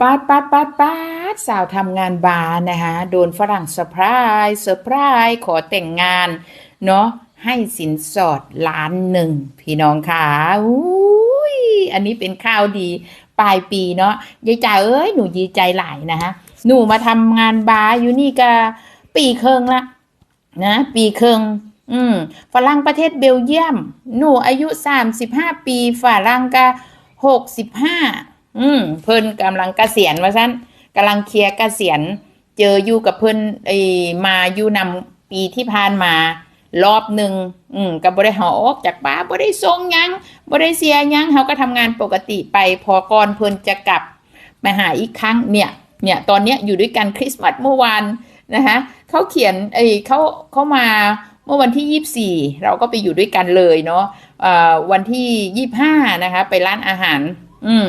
ปาดปาดปาดปาดสาวทำงานบาร์นะคะโดนฝรั่งเซอร์ไพรส์เซอร์ไพรส์ขอแต่งงาน เนาะให้สินสอดล้านหนึ่ง พี่น้องค่ะอุ้ยอันนี้เป็นข้าวดี ปลายปีเนาะยายจ๋าเอ้ยหนูดีใจหลายนะคะหนูมาทำงานบาร์อยู่นี่ก็ปีเคิงละนะ ปีเคิงอืมฝรั่งประเทศเบลเยียม หนูอายุสามสิบห้าปีฝรั่งก็หกสิบห้า อืมเพิ่นกำลังเกษียณว่าซั่นกำลังเคลียร์เกษียณเจออยู่กับเพิ่นไอมาอยู่นำปีที่ผ่านมารอบหนึ่งอืมก็บ่ได้หอออกจากบ้าบ่ได้ส่งยังบ่ได้เสียยังเขาก็ทำงานปกติไปพอก่อนเพิ่นจะกลับมาหาอีกครั้งเนี่ย เนี่ยตอนเนี้ยอยู่ด้วยกันคริสต์มาสเมื่อวานนะคะเขาเขียนไอเขาเขามาเมื่อวันที่24เราก็ไปอยู่ด้วยกันเลยเนาะวันที่25นะคะ ไปร้านอาหาร อืม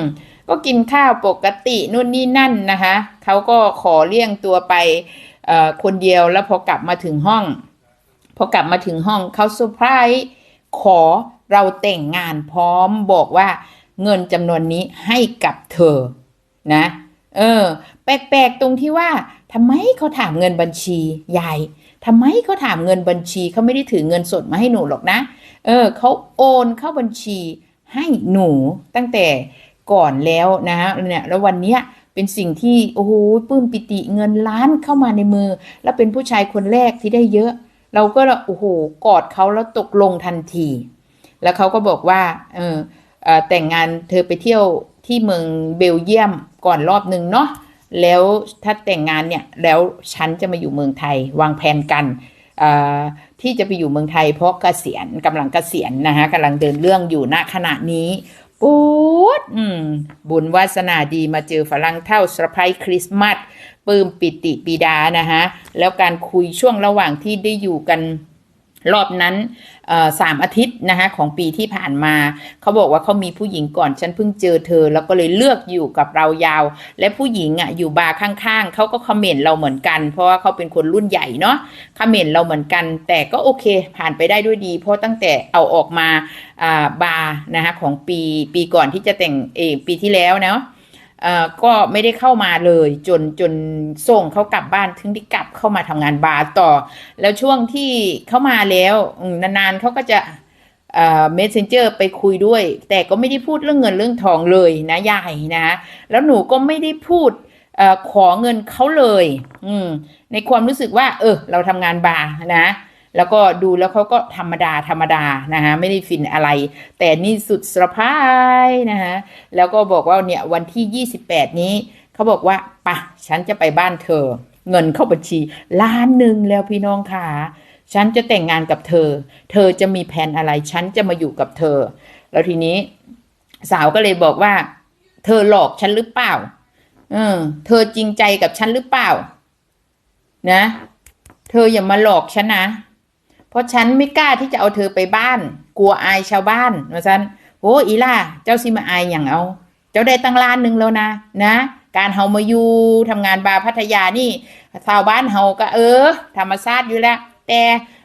ก็กินข้าวปกตินู่นนี่นั่นนะคะเขาก็ขอเลี่ยงตัวไปคนเดียวแล้วพอกลับมาถึงห้อง พอกลับมาถึงห้องเขาเซอร์ไพรส์ขอเราแต่งงานพร้อมบอกว่าเงินจำนวนนี้ให้กับเธอนะ เออ แปลกๆตรงที่ว่าทำไมเขาถามเงินบัญชียายทำไมเขาถามเงินบัญชีเขาไม่ได้ถือเงินสดมาให้หนูหรอกนะ เออเขาโอนเข้าบัญชีให้หนูตั้งแต่ ก่อนแล้วนะฮะเนี่ยแล้ววันเนี้ยเป็นสิ่งที่โอ้โหปื้มปิติเงินล้านเข้ามาในมือ แล้วเป็นผู้ชายคนแรกที่ได้เยอะ เราก็โอ้โหกอดเขาแล้วตกลงทันที แล้วเขาก็บอกว่าเออแต่งงานเธอไปเที่ยวที่เมืองเบลเยียมก่อนรอบหนึ่งเนาะแล้วถ้าแต่งงานเนี่ยแล้วฉันจะมาอยู่เมืองไทยวางแผนกันที่จะไปอยู่เมืองไทยเพราะเกษียณกำลังเกษียณนะคะกำลังเดินเรื่องอยู่ณขณะนี้ ปูดอืม บุญวาสนาดีมาเจอฝรั่งเท่าสไพรคริสต์มาสปื้มปิติปีดานะฮะ แล้วการคุยช่วงระหว่างที่ได้อยู่กัน รอบนั้นสามอาทิตย์นะคะของปีที่ผ่านมาเขาบอกว่าเขามีผู้หญิงก่อนฉันเพิ่งเจอเธอ แล้วก็เลยเลือกอยู่กับเรายาว และผู้หญิงอะอยู่บาร์ข้างๆเขาก็คอมเมนต์เราเหมือนกัน เพราะว่าเขาเป็นคนรุ่นใหญ่เนาะคอมเมนต์เราเหมือนกัน แต่ก็โอเค ผ่านไปได้ด้วยดี เพราะตั้งแต่เอาออกมาบาร์นะคะของปีปีก่อนที่จะแต่งเอปีที่แล้วเนาะ ก็ไม่ได้เข้ามาเลย จนจนส่งเขากลับบ้านถึงได้กลับเข้ามาทำงานบาร์ต่อ แล้วช่วงที่เข้ามาแล้วนานๆเขาก็จะเมสเซนเจอร์ไปคุยด้วย แต่ก็ไม่ได้พูดเรื่องเงินเรื่องทองเลยนะยายนะแล้วหนูก็ไม่ได้พูดอขอเงินเขาเลย อืในความรู้สึกว่า เออ เราทำงานบาร์นะ แล้วก็ดูแล้วเขาก็ธรรมดาธรรมดานะคะไม่ได้ฟินอะไร แต่นี่สุดสะพายนะคะแล้วก็บอกว่าเนี่ยวันที่ 28 นี้เขาบอกว่าปะฉันจะไปบ้านเธอ เงินเข้าบัญชีล้านหนึ่งแล้วพี่น้องค่ะฉันจะแต่งงานกับเธอ เธอจะมีแผนอะไร ฉันจะมาอยู่กับเธอ แล้วทีนี้สาวก็เลยบอกว่า เธอหลอกฉันหรือเปล่า เออ เธอจริงใจกับฉันหรือเปล่า นะ เธออย่ามาหลอกฉันนะ เพราะฉันไม่กล้าที่จะเอาเธอไปบ้าน กลัวอายชาวบ้านว่าฉันโอ้อีล่าเจ้าสิมาอายอย่างเอา เจ้าได้ตั้งล้านหนึ่งแล้วนะนะ การเฮามาอยู่ทำงานบาร์พัทยานี่ชาวบ้านเฮาก็เออ ธรรมชาติอยู่แล้ว แต่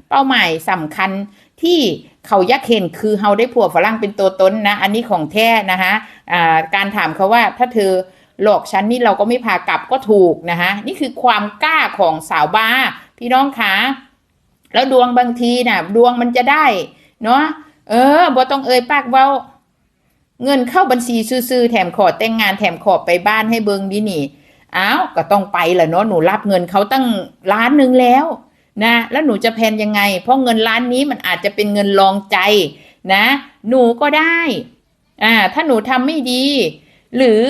เป้าหมายสำคัญที่เขายักเห็นคือเฮาได้ผัวฝรั่งเป็นตัวตนนะ อันนี้ของแท้นะคะอ่าการถามเขาว่าถ้าเธอหลอกฉันนี่เราก็ไม่พากลับก็ถูกนะคะนี่คือความกล้าของสาวบาร์พี่น้องคะ แล้วดวงบางทีน่ะ ดวงมันจะได้ เนาะเออบ่ต้องเอ่ยปากเว้า เงินเข้าบัญชีซื่อแถมขอแต่งงานแถมขอไปบ้านให้เบิงดีนี่อ้าวก็ต้องไปแหละเนาะหนูรับเงินเขาตั้งล้านหนึ่งแล้วนะแล้วหนูจะแพนยังไง เพราะเงินล้านนี้มันอาจจะเป็นเงินรองใจนะ หนูก็ได้อ่าถ้าหนูทำไม่ดี หรือ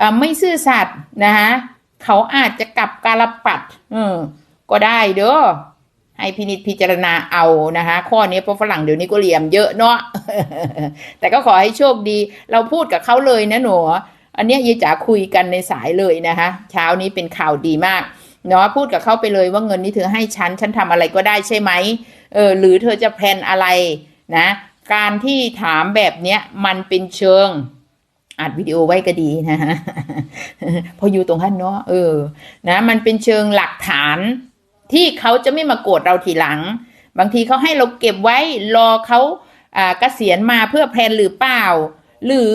อไม่ซื่อสัตย์นะคะเขาอาจจะกลับกาลปัดอืมก็ได้เด้อ ให้พินิจพิจารณาเอานะคะ ข้อนี้เพราะฝรั่งเดี๋ยวนี้ก็เหลี่ยมเยอะเนาะแต่ก็ขอให้โชคดี เราพูดกับเขาเลยนะหนูอันนี้ยายจ๋าคุยกันในสายเลยนะคะ เช้านี้เป็นข่าวดีมากเนาะพูดกับเขาไปเลยว่าเงินนี้เธอให้ฉัน ฉันทำอะไรก็ได้ใช่ไหมเออหรือเธอจะแพลนอะไรนะ การที่ถามแบบเนี้ยมันเป็นเชิงอัดวิดีโอไว้ก็ดีนะฮะพออยู่ตรงท่านเนาะเออ นะ มันเป็นเชิงหลักฐาน ที่เขาจะไม่มาโกรธเราทีหลัง บางทีเขาให้เราเก็บไว้รอเขาเกษียณมาเพื่อแพลนหรือเปล่า หรือ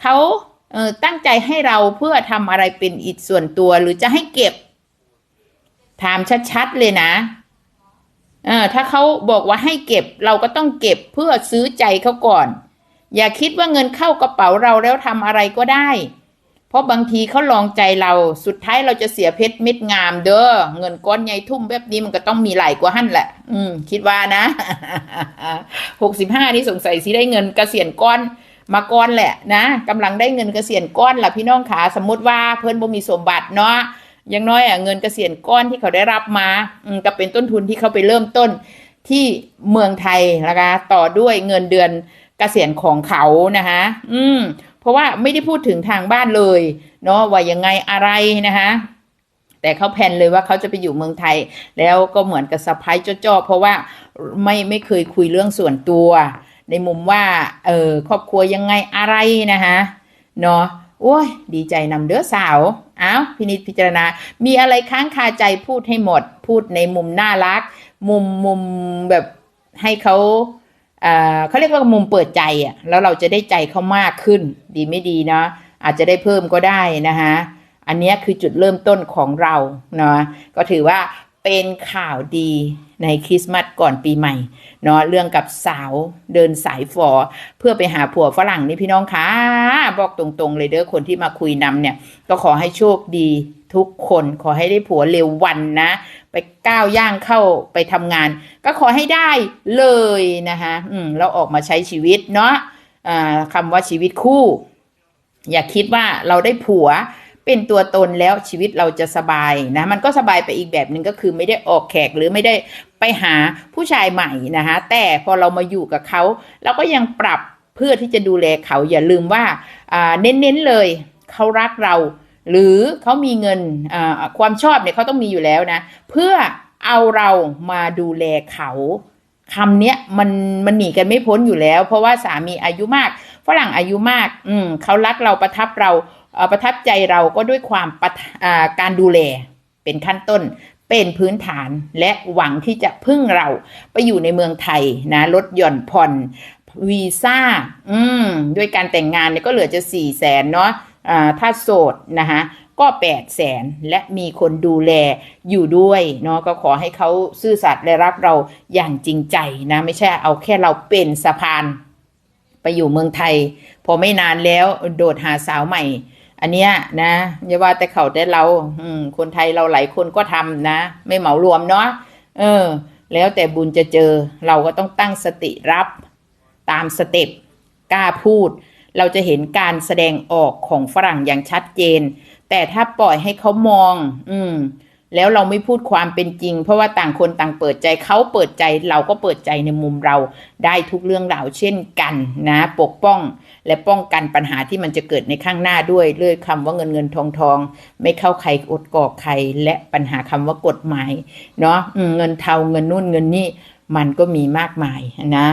เขาเตั้งใจให้เราเพื่อทำอะไรเป็นอิจส่วนตัวหรือจะให้เก็บ ถามชัดๆเลยนะถ้าเขาบอกว่าให้เก็บเราก็ต้องเก็บเพื่อซื้อใจเขาก่อน อย่าคิดว่าเงินเข้ากระเป๋าเราแล้วทำอะไรก็ได้ เพราะบางทีเขาลองใจเราสุดท้ายเราจะเสียเพชรเม็ดงามเด้อเงินก้อนใหญ่ทุ่มแบบนี้มันก็ต้องมีหลายกว่าหั่นแหละ อืม คิดว่านะหกสิบห้านี่สงสัยสิได้เงินเกษียณก้อนมาก้อนแหละนะกำลังได้เงินเกษียณก้อนล่ะพี่น้องขาสมมติว่าเพิ่นบ่มีสมบัติเนาะอยังน้อยอะเงินเกษียณก้อนที่เขาได้รับมาอืมก็เป็นต้นทุนที่เขาไปเริ่มต้นที่เมืองไทยนะคะต่อด้วยเงินเดือนเกษียณของเขานะคะอืม เพราะว่าไม่ได้พูดถึงทางบ้านเลยเนาะว่ายังไงอะไรนะคะแต่เขาแพนเลยว่าเขาจะไปอยู่เมืองไทย แล้วก็เหมือนกับสะพ้ายจ้อๆเพราะว่าไม่ไม่เคยคุยเรื่องส่วนตัว ในมุมว่าเออครอบครัวยังไงอะไรนะคะเนาะโอ้ยดีใจนำเด้อสาวอ้าวพินิจพิจารณา มีอะไรค้างคาใจพูดให้หมด พูดในมุมน่ารัก มุมมุมแบบให้เขา เขาเรียกว่ามุมเปิดใจอะแล้วเราจะได้ใจเขามากขึ้น ดีไม่ดีเนาะอาจจะได้เพิ่มก็ได้นะคะอันนี้คือจุดเริ่มต้นของเราเนาะก็ถือว่า เป็นข่าวดีในคริสต์มาสก่อนปีใหม่เนาะเรื่องกับสาวเดินสายฝอ เพื่อไปหาผัวฝรั่งนี่พี่น้องคะบอกตรงๆ เลยเด้อคนที่มาคุยนำเนี่ย ก็ขอให้โชคดีทุกคนขอให้ได้ผัวเร็ววันนะ ไปก้าวย่างเข้าไปทำงาน ก็ขอให้ได้เลยนะคะอืมเราออกมาใช้ชีวิตเนาะอ่าคำว่าชีวิตคู่ อย่าคิดว่าเราได้ผัว เป็นตัวตนแล้วชีวิตเราจะสบายนะมันก็สบายไปอีกแบบหนึ่งก็คือไม่ได้ออกแขกหรือไม่ได้ไปหาผู้ชายใหม่นะคะแต่พอเรามาอยู่กับเขาเราก็ยังปรับเพื่อที่จะดูแลเขาอย่าลืมว่าเน้นๆเลยเขารักเรา หรือเขามีเงินความชอบเนี่ยเขาต้องมีอยู่แล้วนะเพื่อเอาเรามาดูแลเขาคำเนี้ยมันมันหนีกันไม่พ้นอยู่แล้ว เพราะว่าสามีอายุมากฝรั่งอายุมาก อืมเขารักเราประทับเรา ประทับใจเราก็ด้วยความประทอ่าการดูแลเป็นขั้นต้นเป็นพื้นฐานและหวังที่จะพึ่งเราไปอยู่ในเมืองไทยนะลดหย่อนผ่อนวีซ่าอืมด้วยการแต่งงานเนี่ยก็เหลือจะสี่แสนเนาะอ่าถ้าโสดนะคะก็แปดแสนและมีคนดูแลอยู่ด้วยเนาะก็ขอให้เขาซื่อสัตย์และรักเราอย่างจริงใจนะ ไม่ใช่เอาแค่เราเป็นสะพาน ไปอยู่เมืองไทย พอไม่นานแล้วโดดหาสาวใหม่ อันเนี้ยนะอย่าว่าแต่เขาแต่เรา อืม คนไทยเราหลายคนก็ทำนะ ไม่เหมารวมเนาะเออ แล้วแต่บุญจะเจอเราก็ต้องตั้งสติรับตามสเต็ปกล้าพูด เราจะเห็นการแสดงออกของฝรั่งอย่างชัดเจน แต่ถ้าปล่อยให้เขามอง อืม แล้วเราไม่พูดความเป็นจริง เพราะว่าต่างคนต่างเปิดใจเขาเปิดใจเราก็เปิดใจในมุมเราได้ทุกเรื่องราวเช่นกันนะ ปกป้องและป้องกันปัญหาที่มันจะเกิดในข้างหน้าด้วยเรื่อยคำว่าเงินเงินทองทอง ไม่เข้าใครอดกอกใคร และปัญหาคำว่ากฎหมายเนาะเงินเทาเงินนู่นเงินนี่มันก็มีมากมายนะ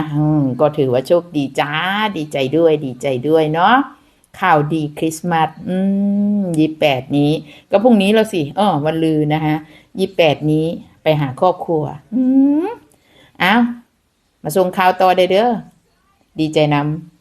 ก็ถือว่าโชคดีจ้าดีใจด้วยดีใจด้วยเนาะ ข่าวดีคริสต์มาสอืมยี่แปดนี้ ก็พรุ่งนี้แล้วสิอ้อวันลือนะคะยี่แปดนี้ไปหาครอบครัว อืมอ้าวมาส่งข่าวต่อได้เด้อดีใจนำ